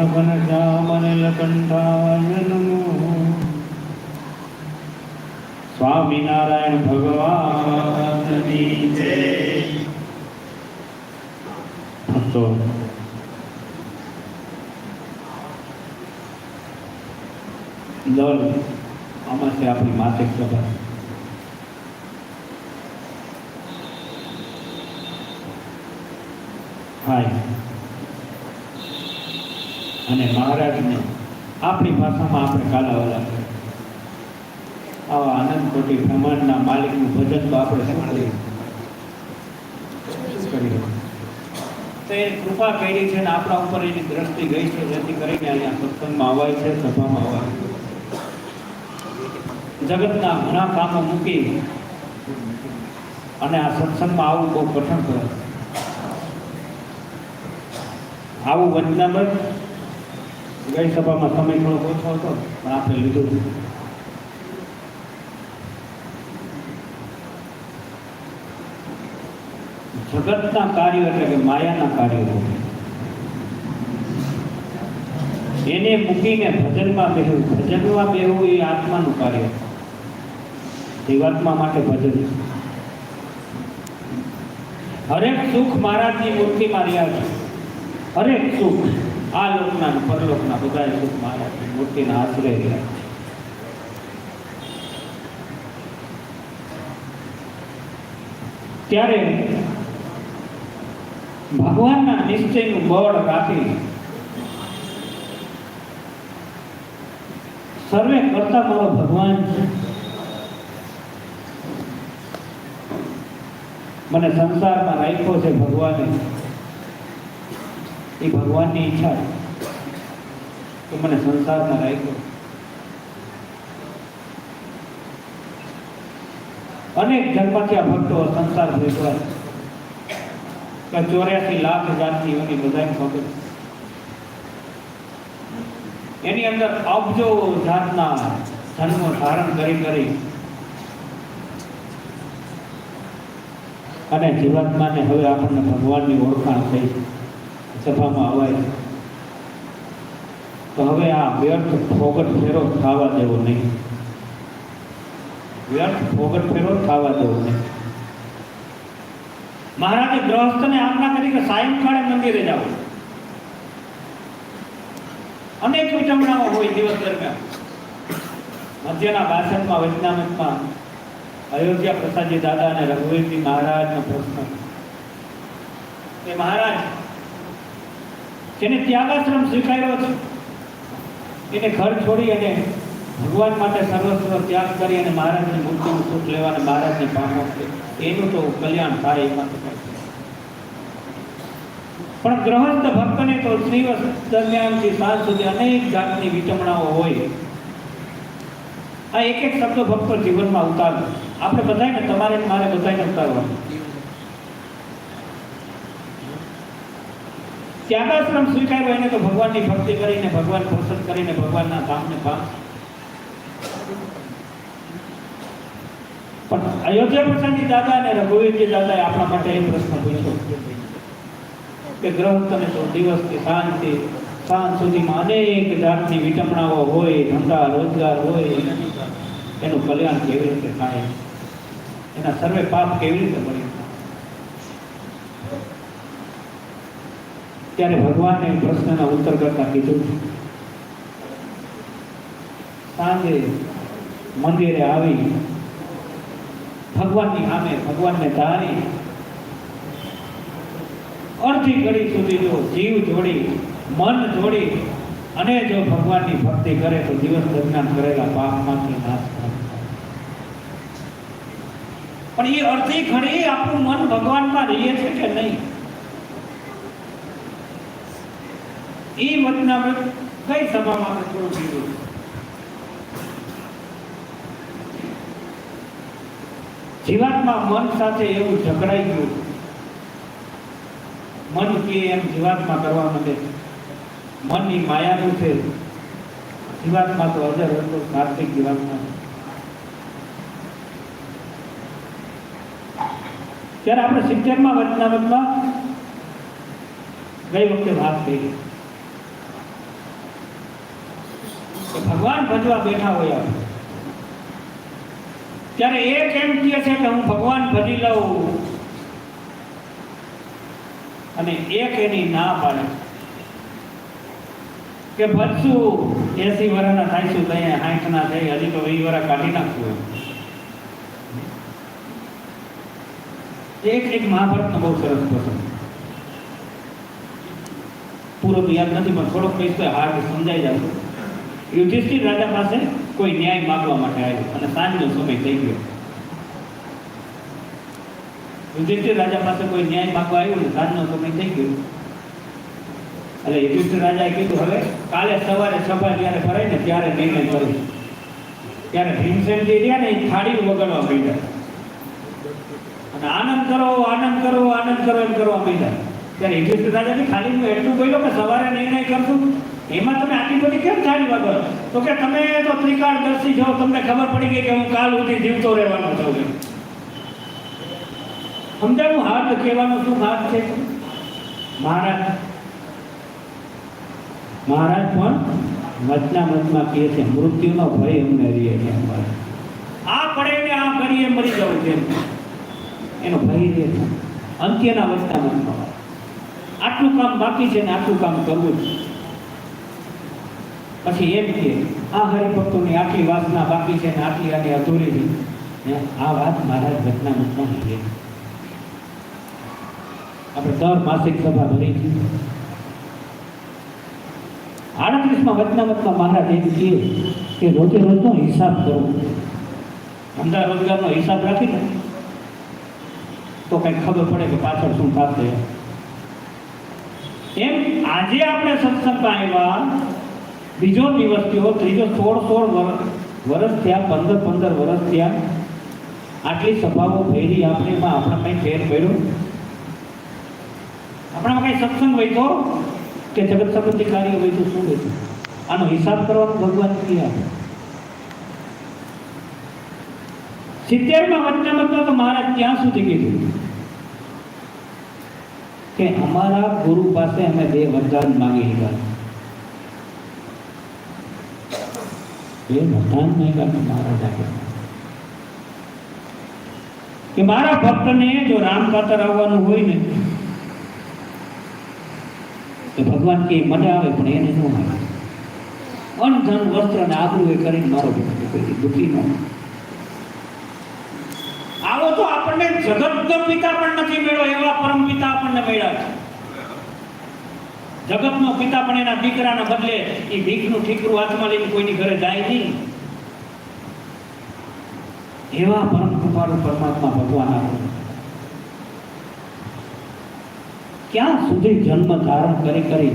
હરિકૃષ્ણ ઘનશ્યામન લકંઠાય નમો સ્વામિનારાયણ ભગવાનની જય તો દર અમાસે આપણી માસિક સભા થાય અને મહારાજને આપણી ભાષામાં આપણે કાલાવાલા. આવા આનંદ કોટી બ્રહ્માંડના માલિકનું ભજન તો આપણે કરીએ. તો એ કૃપા કરી છે ને આપણા ઉપર એની દ્રષ્ટિ ગઈ છે, જેથી કરીને અહીંયા સત્સંગમાં અવાય છે, સભામાં અવાય જગતના ઘણા કામો મૂકી અને આ સત્સંગમાં આવવું બહુ કઠણ કરે આવું વંદનાબદ ગઈ સભામાં સમય થોડો ઓછો હતો, પણ આપણે લીધું. જગતના કાર્યો એટલે કે માયાના કાર્યો એને મૂકીને ભજનમાં બેહવું ભજનમાં બેહવું એ આત્માનું કાર્ય જીવાત્મા માટે ભજન. હરેક સુખ મહારાજની મૂર્તિમાં રહ્યા છે. હરેક સુખ. આ લોકના પરલોકના બધા સુખ મહારાજની મૂર્તિના આશ્રય રહ્યા ત્યારે ભગવાનના નિશ્ચયનું બળ રાખી સર્વે કરતા મારો ભગવાન મને સંસારમાં રાખ્યો છે ભગવાને. એ ભગવાનની ઈચ્છા છે. કે મને સંસારમાં રાખ્યો. અનેક જન્મથી આ ભક્તો સંસાર ભેગવા કે ચોર્યાસી લાખ જાતની એની બધાને ખબર એની અંદર અબજો જાતના જન્મ ધારણ કરી કરી અને જીવાત્માને હવે આપણને ભગવાનની ઓળખાણ થઈ સભામાં અવાય તો હવે આ વ્યર્થ ફોગટ ફેરો થવા દેવો નહીં. વ્યર્થ ફોગટ ફેરો થવા દેવો નહીં. મહારાજે ગ્રહસ્થને આજ્ઞા કરી કે સાયંકાળે મંદિરે જાઓ. અનેક વિટમણાઓ હોય દિવસ દરમિયાન. મધ્યના ભાષણમાં, વૈજ્ઞાનિકમાં, અયોધ્યા પ્રસાદજી દાદા અને રઘુવીરજી મહારાજનો પ્રશ્ન. એ મહારાજ જેને ત્યાગાશ્રમ સ્વીકાર્યો છે, એને ઘર છોડી અને ભગવાન માટે સર્વસ્વ ત્યાગ કરી અને મહારાજની મૂર્તિનું સુખ લેવા અને મહારાજને પામો એનું તો કલ્યાણ થાય એમાં તો પણ ગ્રહસ્થ ભક્તને તો શ્રીવસ દરમિયાનથી સાંજ સુધી અનેક જાતની વિચમણાઓ હોય. આ એક એક શબ્દ ભક્તો જીવનમાં ઉતારો આપણે બધાને તમારે મારે બધાને ઉતારવાનું. ત્યાગાશ્રમ સ્વીકાર્યો એને તો ભગવાનની ભક્તિ કરીને ભગવાન પ્રસન્ન કરીને ભગવાનના ધામને પામ. પણ અયોધ્યા પ્રસન્નજી દાદા અને રઘુવીરજી દાદાએ આપણા માટે એ પ્રશ્ન પૂછ્યો કે ગ્રહસ્થને તો દિવસથી શાંતિ સાંજ સુધીમાં અનેક જાતની વિટમણાઓ હોય, ધંધા, રોજગાર હોય, એનું કલ્યાણ કેવી રીતે થાય? એના સર્વે પાપ કેવી રીતે બળી ત્યારે ભગવાનને પ્રશ્નના ઉત્તર કરતા કીધું, સાંજે મંદિરે આવી, ભગવાનની સામે ભગવાનને ધારી, અડધી ઘડી સુધી જો જીવ જોડી, મન જોડી, અને જો ભગવાનની ભક્તિ કરે તો દિવસ દરમિયાન કરેલા પાપમાંથી નાશ પણ એ અડધી ઘડી આપણું મન ભગવાનમાં રહીએ છે કે નહીં? એ વચનામૃત કઈ સભામાં આપણે થોડું કીધું જીવાત્મા મન સાથે એવું ઝઘડાઈ ગયું. મન કે એમ જીવાત્મા કરવા માંડે મનની માયાનું છે? જીવાત્મા તો અજર હતો, કાર્તિક જીવાત્મા. ત્યારે આપણે સિત્તેરમાં વચનાવતમાં ગઈ વખતે વાત કરી. ભગવાન ભજવા બેઠા હોય ત્યારે એક એમ કહે છે કે હું ભગવાન ભજી લઉં. અને એક એની ના પાડે. કે ભજશું, એસી વર્ષના થાયશું તો અહીંયા સાઠ ના થઈ, હજી તો વીસ વર્ષ કાઢી નાખવું એક એક મહાભારતનો બહુ સરસ પ્રસંગ. પૂરો યાદ નથી, પણ થોડોક કહીશ તો હાર્ડ સમજાઈ જશે. યુધિષ્ઠિર રાજા પાસે કોઈ ન્યાય માગવા માટે આવ્યો અને સાંજનો સમય થઈ ગયો. યુધિષ્ઠિર રાજા પાસે કોઈ ન્યાય માગવા આવ્યો ને સાંજનો સમય થઈ ગયો. એટલે યુધિષ્ઠિર રાજાએ કીધું, હવે કાલે સવારે સભા જ્યારે ભરાય ને ત્યારે નિર્ણય કરું. ત્યારે ભીમસેનજી રહ્યા ને એ થાળી વગાડવા માંડ્યા. અને આનંદ કરો આનંદ કરો આનંદ કરો એમ કરવા માંડ્યા. ત્યારે યુધિષ્ઠિર રાજાની ખાલી એટલું બોલ્યો કે સવારે નિર્ણય કરશું. એમાં તમે આટલી બધી કેમ થાળી વગર તો કે તમે તો ત્રિકાળદર્શી છો, તમને ખબર પડી ગઈ કે હું કાલ સુધી જીવતો રહેવાનો છું સમજાવું હાથ કહેવાનો શું હાથ છે? મહારાજ મહારાજ પણ મતના મતમાં કહે છે, મૃત્યુનો ભય અમને રહીએ છે આ પડે ને આ કરીએ મરી જવું છે એનો ભય રહે છે. અંત્યના વચના મતમાં આટલું કામ બાકી છે ને આટલું કામ કરવું છે પછી એમ કે, આ હરિભક્તોની આટલી વાસના બાકી છે ને આટલી આટલી અધૂરી છે. ને આ વાત મહારાજ ઘટના મુખમાં છે આપણે દર માસિક સભા ભરી છે આડત્રીસમાં વચનામતમાં મહારાજ એમ કહે કે રોજે રોજનો હિસાબ કરો. ધંધા રોજગારનો હિસાબ રાખીને. તો કંઈક ખબર પડે કે પાછળ શું થશે એમ આજે આપણે સત્સંગમાં આવ્યા બીજો દિવસ થયો, ત્રીજો સોળ સોળ વર્ષ થયા, પંદર પંદર વર્ષ થયા. આટલી સભાઓ ફેરી આપણે, એમાં આપણા કંઈ ફેર પડ્યો? આપણામાં કંઈ સત્સંગ વૈતો કે જગત સંબંધી કાર્ય વૈતું શું હોય આનો હિસાબ કરવાનો ભગવાન ક્યાં સિત્તેરમાં વચ્ચે મતલબ તો મહારાજ ત્યાં સુધી કીધું. કે અમારા ગુરુ પાસે અમે બે વરદાન માંગી લીધા. વરદાન માંગ્યા તો મહારાજ આપ્યા કે મારા ભક્તને જો રામ ખાતર આવવાનું હોય ને, તો ભગવાન કે મજા આવે, પણ એને ન આવે. અનધન વસ્ત્ર અને આબરું એ કરીને મારો ભક્ત દુઃખી ન આવો તો આપણને જગતનો પિતા પણ નથી મેળ્યો એવા પરમ પિતા આપણને મળ્યા છે. જગતનો પિતા પણ એના દીકરાના બદલે એ ભીખનું ઠીકરું હાથમાં લઈને કોઈની ઘરે જાય નહીં. એવા પરમ કૃપાળુ પરમાત્મા ભગવાન આપણને ક્યાં સુધી જન્મ ધારણ કરી કરી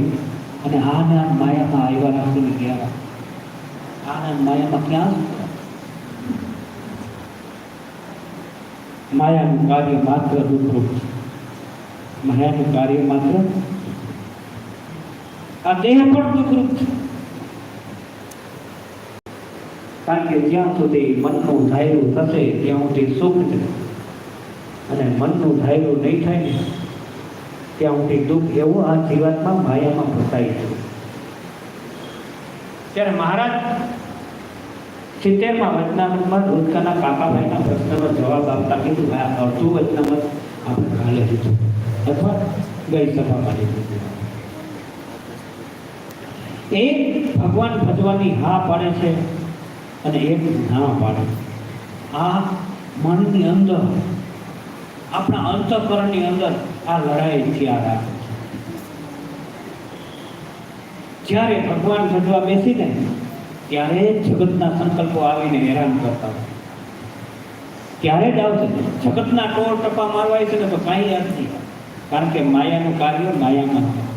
અને આનંદ માયામાં આવ્યા રાખીને ગયા? આનંદ માયામાં ક્યાં માયાનું કાર્ય માત્ર દુઃખરૂપ છે. માયાનું કાર્ય માત્ર આ દેહ પણ દુઃખરૂપ છે કારણ કે જ્યાં સુધી મનનું ધાયરું થશે ત્યાં સુધી સુખ છે અને મનનું ધાયરું નહીં થાય ને ત્યાં સુધી દુઃખ એવું આ જીવાતમાં માયામાં ફસાય છે ત્યારે મહારાજ સિત્તેરમાં વચનામતમાં દૂધકાના કાકાભાઈના પ્રશ્નનો જવાબ આપતા કીધું આ અડધું વચનામત આપણે કાલે લીધું અથવા ગઈ સભામાં લીધું એક ભગવાન ભજવાની હા પાડે છે અને એક ના પાડે. આ મનની અંદર, આપણા અંતઃકરણની અંદર આ લડાઈ થયા રાખે જ્યારે ભગવાન ભજવા બેસીને, ત્યારે જગતના સંકલ્પો આવીને હેરાન કરતા હોય. ત્યારે જ આવશે? જગતના ટોળ ટપા મારવા છે ને તો કાંઈ યાદ નહીં કારણ કે માયાનું કાર્ય માયામાં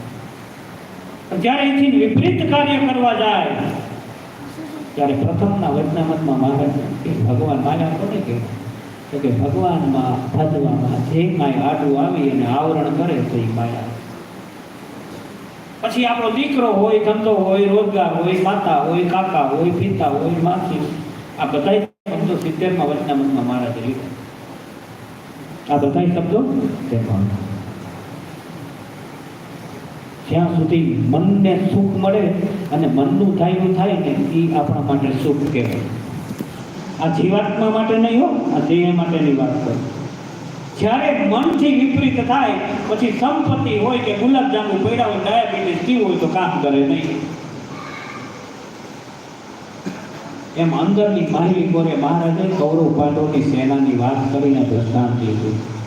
જ્યારે એથી વિપરીત કાર્ય કરવા જાય, ત્યારે પ્રથમના વચનામતમાં મહારાજ કે ભગવાન માયા કોને કહે? તો કે ભગવાનમાં ભજવામાં જે માય આડું આવી અને આવરણ કરે તો એ માયા. પછી આપણો દીકરો હોય, ધંધો હોય, રોજગાર હોય, માતા હોય, કાકા હોય, પિતા હોય, માસી આ બધા શબ્દો સિત્તેરમાં વચનામતમાં મહારાજ લીધા. આ બધા શબ્દો તેમાં જ્યાં સુધી મનને સુખ મળે અને મનનું થાય થાય ને એ આપણા માટે સુખ કહેવાય. આ જીવાત્મા માટે નહીં હો, આ દેહ માટેની વાત કરું. જ્યારે મનથી વિપરીત થાય, પછી સંપત્તિ હોય કે ગુલાબજાંબુ પડ્યા હોય, ડાયાબિટીસ થયું હોય તો કામ કરે નહીં. એમ અંદરની માહિતી કોરે મહારાજે કૌરવ પાંડવની સેનાની વાત કરીને દ્રષ્ટાંત લીધું.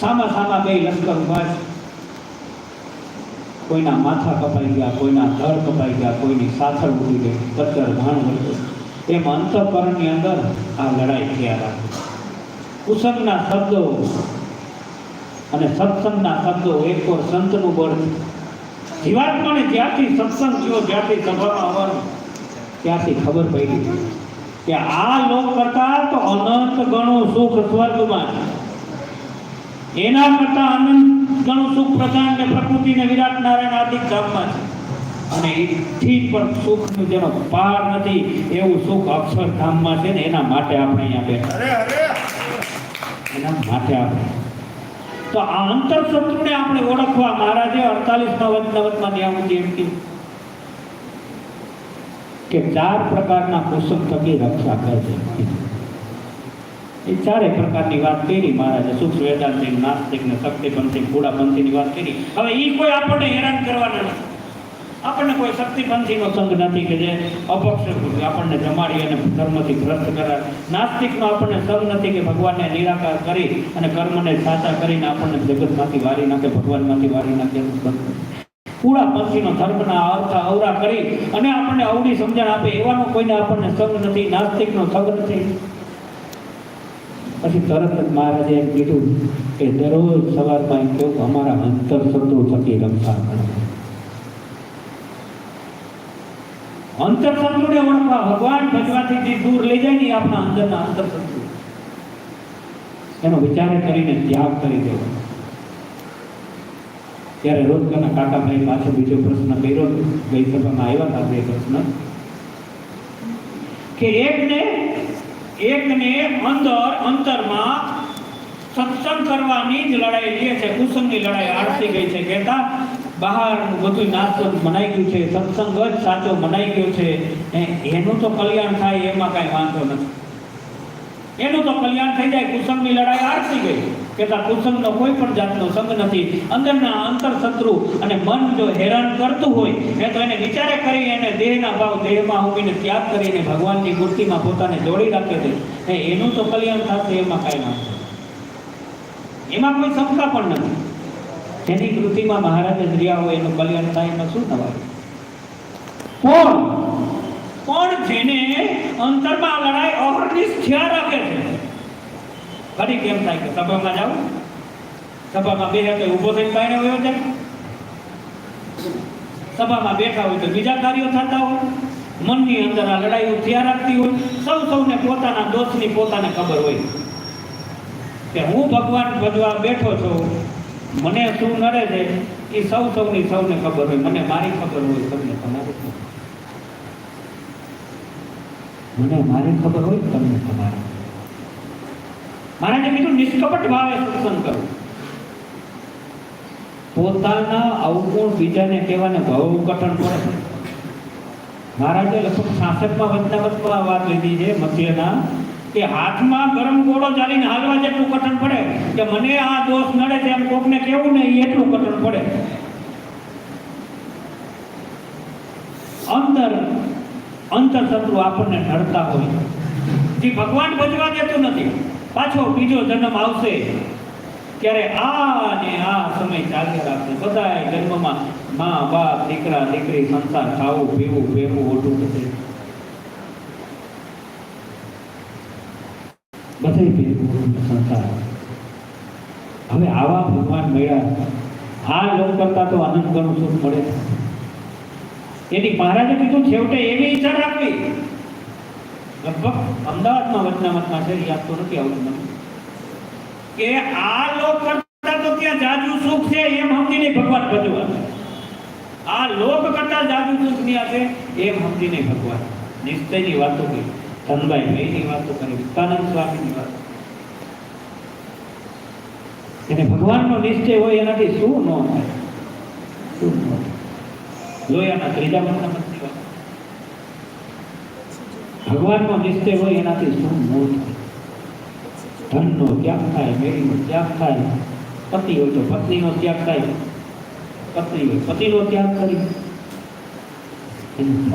સામા સામા બે લશ્કર ઊભા છે. કોઈના માથા કપાઈ ગયા, કોઈના ધડ કપાઈ ગયા, કોઈની સાથળ ઉડી ગઈ કચર ઘાણ વળતું એમ અંતઃકરણની અંદર આ લડાઈ થયા રાખે. કુસંગના શબ્દો અને સત્સંગના શબ્દો એક ઓર સંતનું બળ જીવાત્માને જ્યાંથી સત્સંગ થયો, જ્યાંથી સભામાં આવવાનું ત્યાંથી ખબર પડી. કે આ લોક કરતા તો અનંત ગણો સુખ સ્વર્ગમાં છે. એના કરતા અનંત ગણું સુખ પ્રધાન ને પ્રકૃતિ ને વિરાટ નારાયણ આદિ ધામમાં છે. અને એથી પણ સુખનું જેનો પાર નથી એવું સુખ અક્ષરધામમાં છે ને એના માટે આપણે અહીંયા બેઠા. એના માટે આપણે. તો આ અંતર શત્રુને આપણે ઓળખવા મહારાજે અડતાલીસ નવત નવતમાં ન્યામતી એમ કીધું કે ચાર પ્રકારના કુસુમ થકી રક્ષા કરજે. એ ચારે પ્રકારની વાત કરી, મહારાજે શુક્ર વેદાંતિક નાસ્તિક ને શક્તિપંથી કુડાપંથીની વાત કરી. હવે એ કોઈ આપણને હેરાન કરવાના નથી. આપણને કોઈ શક્તિપંથીનો સંગ નથી કે જે અપક્ષ આપણને જમાડી અને ધર્મથી ભ્રષ્ટ કરાવે. નાસ્તિકનો આપણને સંઘ નથી કે ભગવાનને નિરાકાર કરી અને કર્મને સાચા કરીને આપણને જગતમાંથી વારી નાખે, ભગવાનમાંથી વારી નાખે. પૂરા પંથીનો ધર્મના અર્થ અવરા કરી અને આપણને અવડી સમજણ આપે એવાનો કોઈને આપણને સંઘ નથી, નાસ્તિકનો સંગ નથી. પછી તરત જ મહારાજે એમ કીધું કે દરરોજ સવારમાં એમ કહ્યું અમારા અંતર શબ્દો થકી રમતા અંતર શત્રુને ઓળખવા ભગવાન ભજવાથી જે દૂર લઈ જાય ને આપણા અંદરના અંતર શબ્દો એનો વિચાર કરીને ત્યાગ કરી દેવો. ત્યારે રોજગારના કાકાભાઈ પાછો બીજો પ્રશ્ન કર્યો. ગઈ સભામાં આવ્યા હતા બે પ્રશ્ન. કે એકને એકને અંદર અંતરમાં સત્સંગ કરવાની જ લડાઈ લે છે. કુસંગની લડાઈ આળસી ગઈ છે. કહેતા બહારનું બધું નાસ્તો મનાઈ ગયું છે. સત્સંગ જ સાચો મનાઈ ગયો છે. એનું તો કલ્યાણ થાય એમાં કાંઈ વાંધો નથી. એનું તો કલ્યાણ થઈ જાય. કુસંગની લડાઈ આળસી ગઈ. કહેતા કુસંગનો કોઈ પણ જાતનો સંગ નથી. અંદરના અંતર શત્રુ અને મન જો હેરાન કરતું હોય એ તો એને વિચારે કરી એને દેહના ભાવ દેહમાં હોમીને ત્યાગ કરીને ભગવાનની મૂર્તિમાં પોતાને જોડી રાખે છે. એ એનું તો કલ્યાણ થશે, એમાં કાંઈ ના એમાં કોઈ શંકા પણ નથી. જેની કૃતિમાં મહારાજે જ હોય એનું કલ્યાણ થાય એમાં શું થવાય? પણ પણ જેને અંતરમાં લડાઈ અહર્નિશ થયા રાખે છે? ઘડી કેમ થાય કે સભામાં જાવ સભામાં બે તો ઊભો થઈને બાયણે હોય છે સભામાં બેઠા હોય તો બીજા કાર્યો થતા હોય. મનની અંદર આ લડાઈઓ થયા રાખતી હોય. સૌ સૌને પોતાના દોષની પોતાને ખબર હોય. કે હું ભગવાન ભજવા બેઠો છું. મને શું નડે છે? એ સૌ સૌની સૌને ખબર હોય. મને મારી ખબર હોય તમને તમારી મને મારી ખબર હોય તમને તમારી મહારાજે કીધું નિષ્કપટ ભાવે સત્સંગ કરો. પોતાના અવગુણ બીજાને કહેવાને બહુ કઠણ પડે. મહારાજે લગભગ છાસઠમાં વચનાવતમાં વાત લીધી છે મધ્યના, કે હાથમાં ગરમ ગોળો ચાલીને હાલવા જેટલું કઠણ પડે, કે મને આ દોષ નડે છે એમ કોકને કેવું ને એ એટલું કઠણ પડે. અંદર અંતર શત્રુ આપણને નડતા હોય. જે ભગવાન ભજવા દેતું નથી. પાછો બીજો જન્મ આવશે, ત્યારે આ ને આ સમય ચાલ્યા રાખશે. બધાય જન્મમાં મા, બાપ, દીકરા, દીકરી, સંતાન, ખાવું, પીવું ભેગું ઓટું બધું. બધે ભેગું હવે આવા ભગવાન મળ્યા. આ લોક કરતા તો આનંદ ઘણું સુખ મળે. એની મહારાજે કીધું, છેવટે એવી ઈચ્છા રાખવી. લગભગ અમદાવાદમાં વચનામતમાં છે યાદ તો નથી આવતું કે આ લોક કરતા તો ત્યાં જાજુ સુખ છે એમ સમજીને ભગવાન ભજવા. આ લોક કરતા જાજુ સુખ ન્યા છે એમ સમજીને ભગવાન. નિશ્ચયની વાતો કરી. ધનભાઈ ભાઈની વાતો કરી. વિત્તાનંદ સ્વામીની વાતો. એને ભગવાનનો નિશ્ચય હોય એનાથી શું ન થાય? શું ન થાય? લોયાના ત્રીજા મતના ભગવાનનો નિશ્ચય હોય એનાથી શું ન થાય ધનનો ત્યાગ થાય, મેળીનો ત્યાગ થાય પતિ હોય તો પત્નીનો ત્યાગ થાય. પત્ની હોય પતિનો ત્યાગ કરી.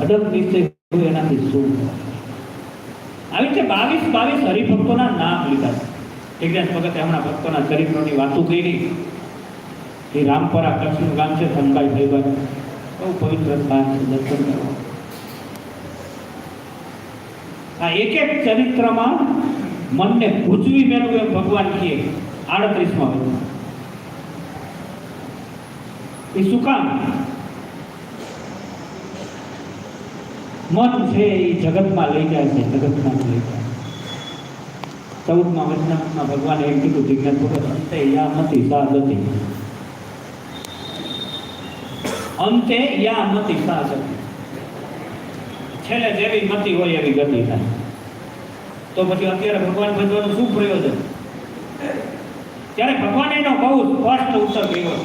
અડગ નિશ્ચય હોય એનાથી શું આવી રીતે બાવીસ બાવીસ હરિભક્તોના નામ લીધા. જિજ્ઞાસ વખતે હમણાં ભક્તોના ચરિત્રોની વાતો કરી. એ રામપરા કચ્છનું ગામ છે ધનભાઈ ભાઈબંધ બહુ પવિત્ર સ્થાન છે, દર્શન કરવા. આ એક એક ચરિત્રમાં મનને ભૂજવી મેળવું એમ ભગવાન કહે. આડત્રીસમાં એ શું કામ? મન છે એ જગતમાં લઈ જાય છે, જગતમાં લઈ જાય. ચૌદમાં વચનામાં ભગવાને એમ કીધું, જિજ્ઞાસ ભગત અંતે યામતી સા નથી અંતે યામતી સા નથી છેલ્લે જેવી મતિ હોય એવી ગતિ થાય. તો પછી અત્યારે ભગવાન ભજવાનું શું પ્રયોજન? ત્યારે ભગવાન એનો બહુ સ્પષ્ટ ઉત્તર કર્યો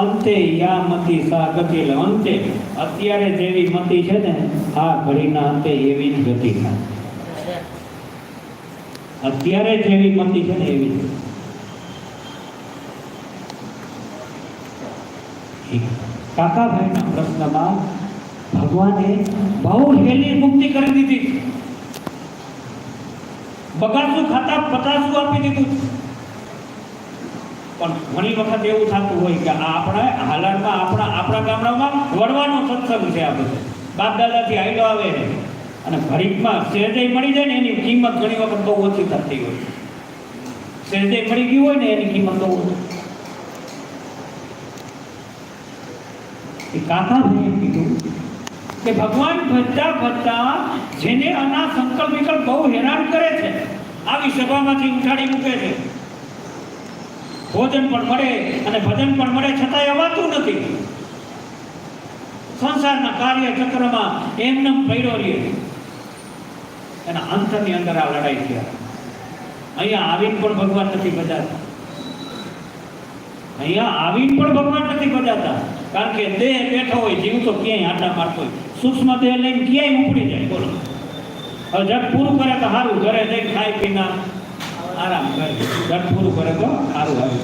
અંતે યા મતિ સા ગતિ એટલે અંતે. અત્યારે જેવી મતિ છે ને, આ ઘડીના અંતે એવી જ ગતિ થાય અત્યારે જેવી મતિ છે ને, એવી જ. એક કાકાભાઈના પ્રશ્નમાં ભગવાને બહુ હેલી મુક્તિ કરી દીધી. બગાસું ખાતા પતાસું આપી દીધું. પણ ઘણી વખત એવું થતું હોય કે આપણા હાલરમાં આપણા આપણા ગામડામાં વડવાનો સત્સંગ છે આ બધો. બાપ દાદાથી આયલો આવે છે. અને ઘડીકમાં સહેજે મળી જાય ને એની કિંમત ઘણી વખત બહુ ઓછી થતી હોય. સહેજે મળી ગયું હોય ને એની કિંમત બહુ ઓછી. કાકા ભાઈએ કીધું કે ભગવાન ભજતા ભજતા જેને આના સંકલ્પ વિકલ્પ બહુ હેરાન કરે છે, આવી સભામાંથી ઉઠાડી મૂકે છે. ભોજન પણ મળે અને ભજન પણ મળે છતાંય અવાતું નથી. સંસારના કાર્ય ચક્રમાં એમને પડ્યો રહીએ એના અંતરની અંદર આ લડાઈ થયા. અહીંયા આવીને પણ ભગવાન નથી બજાતા અહીંયા આવીને પણ ભગવાન નથી બજાતા કારણ કે દેહ બેઠો હોય, જીવ તો ક્યાંય આટા મારતો હોય. સૂક્ષ્મ દેહ લઈને ક્યાંય ઉપડી જાય, બોલો. હવે જગ પૂરું કરે તો સારું ઘરે જઈને ખાઈ પીને આરામ કરે. જગ પૂરું કરે તો સારું આવે.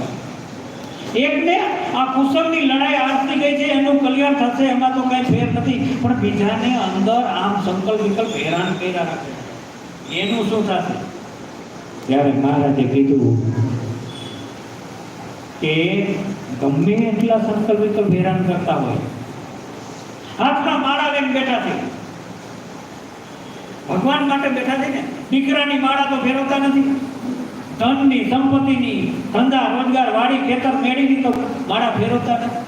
એકને આ કુશળની લડાઈ આરતી ગઈ છે, એનું કલ્યાણ થશે, એમાં તો કઈ ફેર નથી. પણ બીજાને અંદર આમ સંકલ્પ વિકલ્પ હેરાન કર્યા રાખે. એનું શું થશે? ત્યારે મહારાજે કીધું કે ગમે એટલા વિકલ્પ હેરાન કરતા હોય. હાથમાં માળા લઈને બેઠા છે. ભગવાન માટે બેઠા છે ને, દીકરાની માળા તો ફેરવતા નથી. ધનની, સંપત્તિની, ધંધા, રોજગાર, વાડી, ખેતર, મેળીની તો માળા ફેરવતા નથી.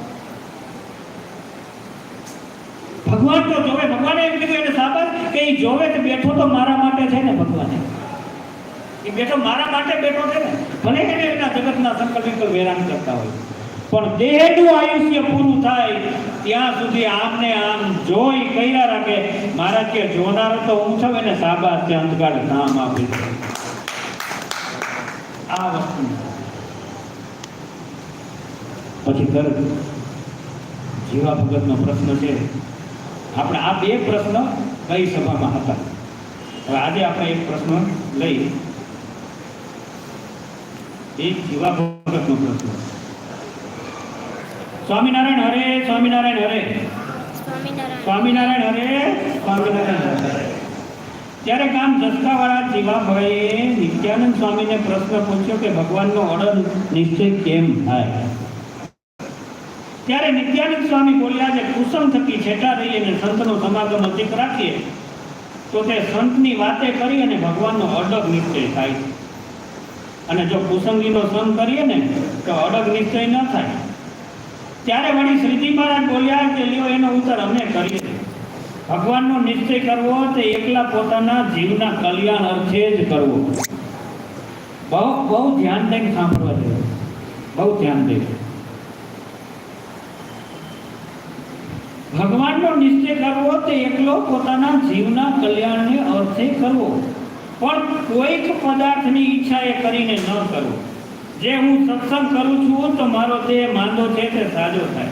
ભગવાન તો જોવે, ભગવાને એમ કીધું, એને સાબર કે એ જોવે કે બેઠો તો મારા માટે છે ને ભગવાને. એ બેઠો મારા માટે બેઠો છે ને, ભલે એને એના જગતના સંકલ્પ વિકલ્પ હેરાન કરતા હોય. પણ દેહનું આયુષ્ય પૂરું થાય, ત્યાં સુધી આમને આમ જોઈ કર્યા રાખે. મારા કે, જોનાર તો હું છું એને સાબાસ છે અંધકાર નામ આપી આ વસ્તુ. પછી તરત જીવા ભગતનો પ્રશ્ન છે, આપણે આ બે પ્રશ્ન કઈ સભામાં હતા? હવે આજે આપણે એક પ્રશ્ન લઈ એક જીવા ભગતનો પ્રશ્ન સ્વામિનારાયણ હરે સ્વામિનારાયણ હરે. સ્વામિનારાયણ. હરે સ્વામિનારાયણ હરે. ત્યારે ગામ જસકાવાળા જીવાભાઈએ નિત્યાનંદ સ્વામીને પ્રશ્ન પૂછ્યો કે ભગવાનનો અડલ નિશ્ચય કેમ થાય? ત્યારે નિત્યાનંદ સ્વામી બોલ્યા છે કુસમ થકી છેટા રહીએ અને સંતનો સમાગમ અધિક રાખીએ. તો તે સંતની વાતે કરી અને ભગવાનનો અડગ નિશ્ચય થાય છે. અને જો કુસંગીનો સંગ કરીએ ને, તો અડગ નિશ્ચય ન થાય. ત્યારે વળી શ્રીજી મહારાજ બોલ્યા કે, લ્યો, એનો ઉત્તર અમે કરીએ. ભગવાનનો નિશ્ચય કરવો તે એકલા પોતાના જીવના કલ્યાણ અર્થે જ કરવો. બહુ બહુ ધ્યાન દઈને સાંભળવા જોઈએ બહુ ધ્યાન દઈને ભગવાનનો નિશ્ચય કરવો તે એકલો પોતાના જીવના કલ્યાણને અર્થે કરવો. પણ કોઈક પદાર્થની ઈચ્છા એ કરીને ન કરવું જે હું સત્સંગ કરું છું તો મારો દેહ માંદો છે તે સાજો થાય.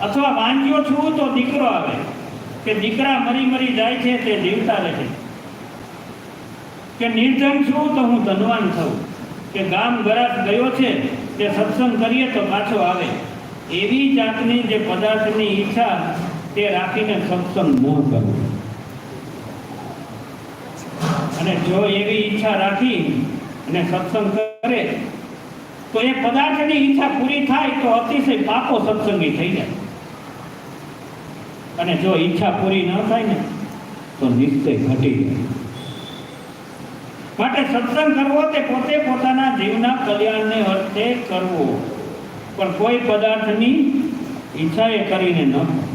અથવા વાંચ્યો છું તો દીકરો આવે. કે દીકરા મરી મરી જાય છે તે જીવતા રહે. કે નિર્ધન છું તો હું ધનવાન થઉં. કે ગામ ગરાસ ગયો છે તે સત્સંગ કરીએ તો પાછો આવે. એવી જાતની જે પદાર્થની ઈચ્છા તે રાખીને સત્સંગ ન કરવો અને જો એવી ઈચ્છા રાખી અને સત્સંગ કરે, તો એ પદાર્થની ઈચ્છા પૂરી થાય તો અતિશય પાપો સત્સંગી થઈ જાય. અને જો ઈચ્છા પૂરી ન થાય ને, તો નિશ્ચય ઘટી જાય. માટે સત્સંગ કરવો તે પોતે પોતાના જીવના કલ્યાણને અર્થે કરવો. પણ કોઈ પદાર્થની ઈચ્છા એ કરીને ન થાય.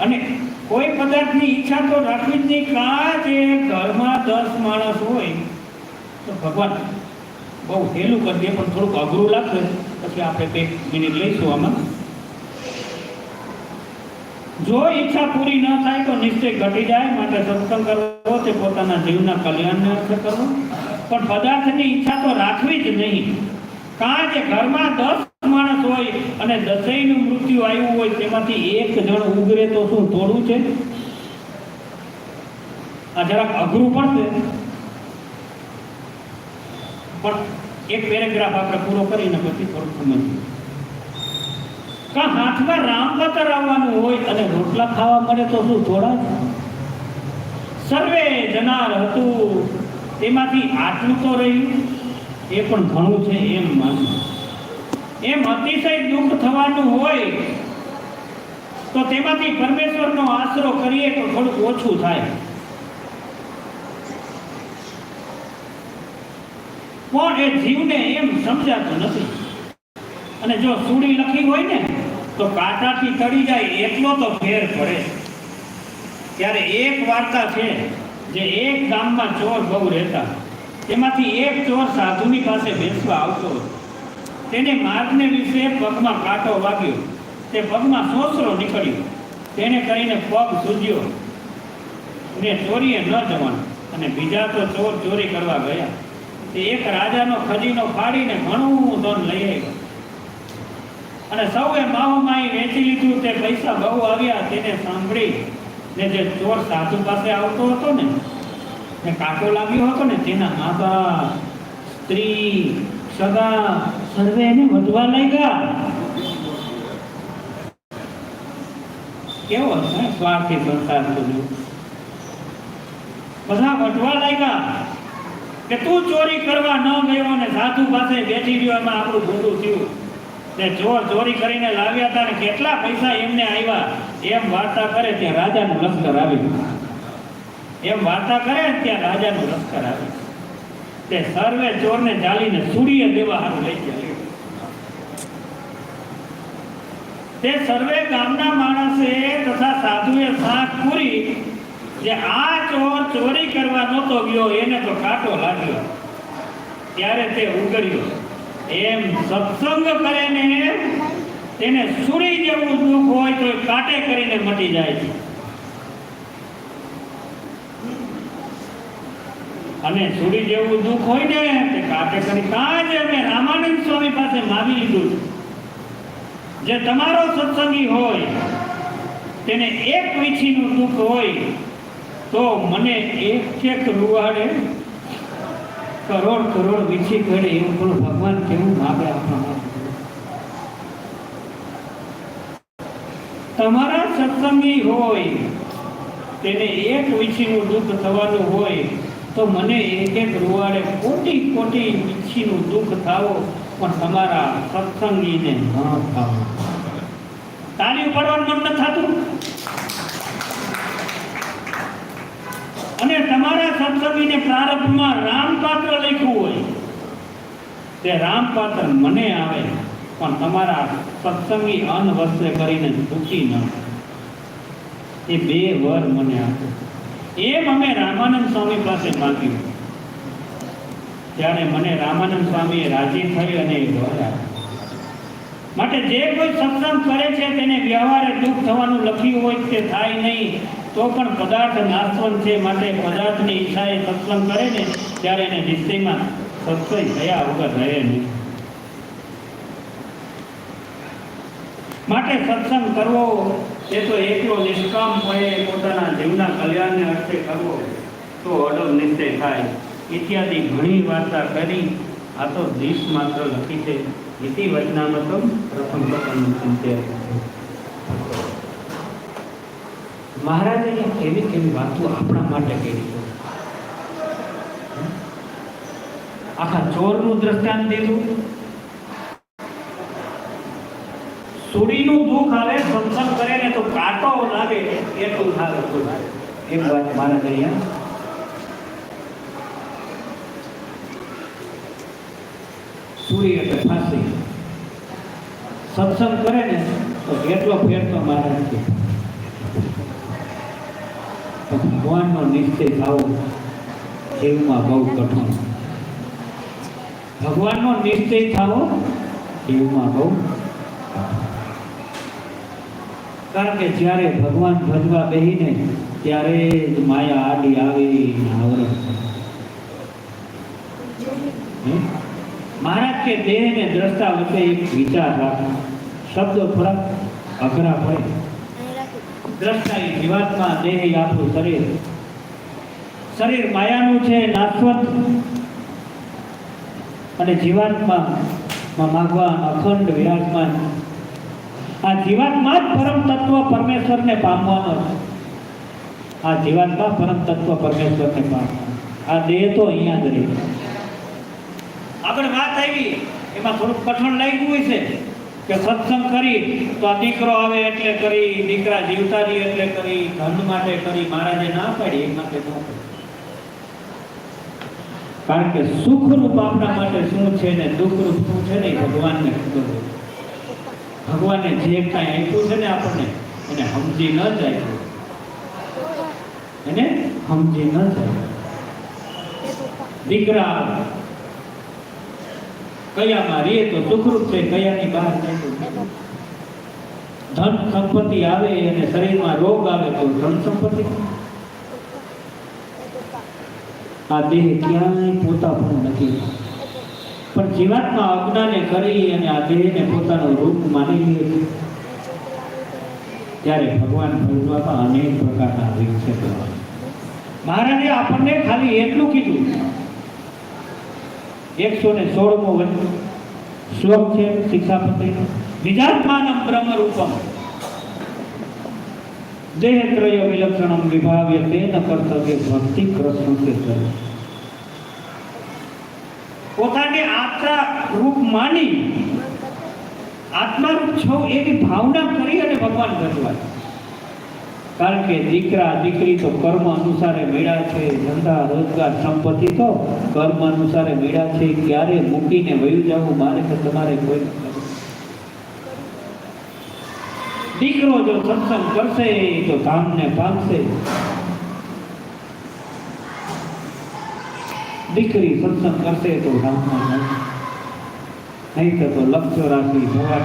અને કોઈ પદાર્થની ઈચ્છા તો રાખવી જ નહીં, કાં ઘરમાં દસ માણસ હોય, તો ભગવાન બહુ હેલું કરી દે, પણ થોડુંક અઘરું લાગશે. પછી આપણે બે મિનિટ લઈશું આમાં. જો ઈચ્છા પૂરી ન થાય તો નિશ્ચય ઘટી જાય, માટે સત્સંગ કરવો તે પોતાના જીવના કલ્યાણને અર્થે કરવો. પણ પદાર્થની ઈચ્છા તો રાખવી જ નહીં. કાં ઘરમાં દસ માણસ હોય અને દસેયનું મૃત્યુ આવ્યું હોય તેમાંથી એક જણ ઉગરે તો શું થોડું છે? આ જરાક અઘરું પડશે પણ એક પેરેગ્રાફ આપણે પૂરો કરીને પછી થોડું સમજીએ. કા હાથમાં રામપત્ર આવવાનું હોય અને રોટલા ખાવા મળે તો શું થોડા? સર્વે જનાર હતું. તેમાંથી આટલું તો રહ્યું. એ પણ ઘણું છે એમ માનું એમ અતિશય દુઃખ થવાનું હોય, તો તેમાંથી પરમેશ્વરનો આશરો કરીએ તો થોડુંક ઓછું થાય. પણ એ જીવને એમ સમજાતું નથી. અને જો સુડી લખી હોય ને, તો કાંટાથી તળી જાય એટલો તો ફેર પડે. ત્યારે એક વાર્તા છે જે એક ગામમાં ચોર બહુ રહેતા. તેમાંથી એક ચોર સાધુની પાસે બેસવા આવતો હતો. તેને માર્ગને વિશે પગમાં કાંટો વાગ્યો. તે પગમાં સોસરો નીકળ્યો. તેને કરીને પગ સૂજ્યો. ને ચોરીએ ન જવાનું. અને બીજા તો ચોર ચોરી કરવા ગયા. તે એક રાજાનો ખજીનો ફાડીને ઘણું ધન લઈ આવ્યો. અને સૌએ માહો માહી વેચી લીધું. તે પૈસા બહુ આવ્યા તેને સાંભળી ને જે ચોર સાધુ પાસે આવતો હતો ને ને કાંટો લાગ્યો હતો ને તેના માતા, સ્ત્રી, સગા સર્વે એને વધવા લાગ્યા. કેવો સ્વાર્થી સંસાર બધું બધા વધવા લાગ્યા કે તું ચોરી કરવા ન ગયો ને સાધુ પાસે બેઠી રહ્યો એમાં આપણું ભૂંડું થયું. ને ચોર ચોરી કરીને લાવ્યા હતા ને કેટલા પૈસા એમને આવ્યા એમ વાર્તા કરે ત્યાં રાજાનું લશ્કર આવ્યું એમ વાર્તા કરે ત્યાં રાજાનું લશ્કર આવ્યું તે સર્વે ચોરને ચાલીને સૂર્ય દેવા હારું લઈ ગયા. તે સર્વે ગામના માણસે તથા સાધુએ સાથ પૂરી, જે આ ચોર ચોરી કરવા નહોતો ગયો, એને તો કાંટો લાગ્યો. ત્યારે તે ઉગર્યો એમ સત્સંગ કરે ને તેને સુરી જેવું દુઃખ હોય તો કાંટે કરીને મટી જાય છે. અને સુરી જેવું દુઃખ હોય ને, તે કાંટે કરી કાજ અમે રામાનંદ સ્વામી પાસે માગી લીધું જે તમારો સત્સંગી હોય, તેને એક વીછીનું દુઃખ હોય, તો મને એક એક રૂવાડે કરોડ કરોડ વીછી કરે એવું પણ ભગવાન કેવું માગે આપણા? તમારા સત્સંગી હોય, તેને એક વીછીનું દુઃખ થવાનું હોય તો મને એક એક રૂવાડે કોટી કોટી ઈચ્છીનું દુઃખ થાવો, પણ તમારા સત્સંગીને ન થાવો. તાળી ઉપાડવાનું મન નથી થતું. અને તમારા સત્સંગીને પ્રારંભમાં રામપાત્ર લખ્યું હોય, તે રામપાત્ર મને આવે, પણ તમારા સત્સંગી અનવસ્ત્રે કરીને દુઃખી ન એ બે વર મને આપો. એમ અમે રામાનંદ સ્વામી પાસે માંગ્યું. ત્યારે મને રામાનંદ સ્વામીએ રાજી થઈ અને એ દ્વારા માટે જે કોઈ સત્સંગ કરે છે તેને વ્યવહારે દુઃખ થવાનું લખ્યું હોય તે થાય નહીં, તો પણ પદાર્થ નાશવંત છે. માટે પદાર્થની ઈચ્છાએ સત્સંગ કરે ને, ત્યારે એને નિશ્ચયમાં સત્સંગ થયા વગર રહે નહીં. માટે સત્સંગ કરવો એ તો એકલો નિષ્કામ હોય પોતાના જીવના કલ્યાણને અર્થે કરવો, તો અડગ નિશ્ચય થાય. ઇત્યાદિ ઘણી વાર્તા કરી, આ તો દિશ માત્ર લખી છે. ઇતિ વચનામતમ પ્રથમ પ્રથમ ચિંતે મહારાજે કેવી કેવી વાતો આપણા માટે કરી આખા ચોરનું દ્રષ્ટાંત દીધું. સુરીનું દુઃખ આવે સત્સંગ કરે ને તો કાંટો લાગે, એટલું સારું એટલું સારું. એક વાત મારા અહીંયા સુરી એટલે ફાંસી. સત્સંગ કરે ને તો એટલો ફેરતો મહારાજ છે ભગવાનનો નિશ્ચય થવો, જીવમાં બહુ કઠણ ભગવાનનો નિશ્ચય થવો, જીવમાં બહુ કારણ કે જ્યારે ભગવાન ભજવા બેહીને ત્યારે જ માયા આડી આવી મહારાજ કે દેહ ને દ્રષ્ટા વચ્ચે એક વિચાર રાખો. શબ્દો ફરક અઘરા પડે. દ્રષ્ટા એ જીવાત્મા દેહ આપણું શરીર. શરીર માયાનું છે, નાશવંત. અને જીવાત્મા માં ભગવાન અખંડ વિરાજમાન આ જીવાત્મા જ પરમ તત્વ પરમેશ્વરને પામવાનો છે. આ જીવાત્મા પરમ તત્વ પરમેશ્વરને પામવાનો આ દેહ તો અહીંયા જ રહે. આગળ વાત આવી, એમાં થોડુંક કઠણ લાગ્યું હોય છે કે સત્સંગ કરી તો આ દીકરો આવે એટલે કરી, દીકરા જીવતા રહી એટલે કરી, ધન માટે કરી, મહારાજે ના પાડી એ માટે ન કારણ કે સુખરૂપ આપણા માટે શું છે ને દુઃખરૂપ શું છે ને ભગવાનને ખબર હોય. ભગવાને જે કાંઈ આપ્યું છે ને આપણને, એને સમજી ન જાય. એને સમજી ન જાય. દીકરા, કયામાં રહે તો સુખરૂપ છે, કયાની બહાર જાય ધન સંપત્તિ આવે અને શરીરમાં રોગ આવે તો ધન સંપત્તિ? આ દેહ ક્યાંય પણ નથી. પણ જીવાત્મા અજ્ઞાને કરી અને આ દેહને પોતાનું રૂપ માની લે ત્યારે ભગવાન ભગવાનમાં અનેક પ્રકારના વિક્ષેપ મહારાજે આપણને ખાલી એટલું કીધું. એકસો ને સોળમો શ્લોક છે શિક્ષાપતિ. નિજાત્માનમ બ્રહ્મ રૂપમ દેહત્રય વિલક્ષણમ વિભાવ્ય ન કર્તવ્ય ભક્તિ કૃષ્ણ કે પોતાને આત્મા રૂપ માની આત્મા રૂપ છો એવી ભાવના કરી અને ભગવાન ભજવા કારણ કે દીકરા, દીકરી તો કર્મ અનુસારે મેળા છે, ધંધા, રોજગાર, સંપત્તિ તો કર્મ અનુસારે મેળા છે, ક્યારે મૂકીને વયું જવું, મારે કે તમારે કોઈ દીકરો જો સત્સંગ કરશે, તો ધામને પામશે દીકરી સત્સંગ કરશે તો ગામમાં. નહીં તો લક્ષ્ય રાખી ભગવાન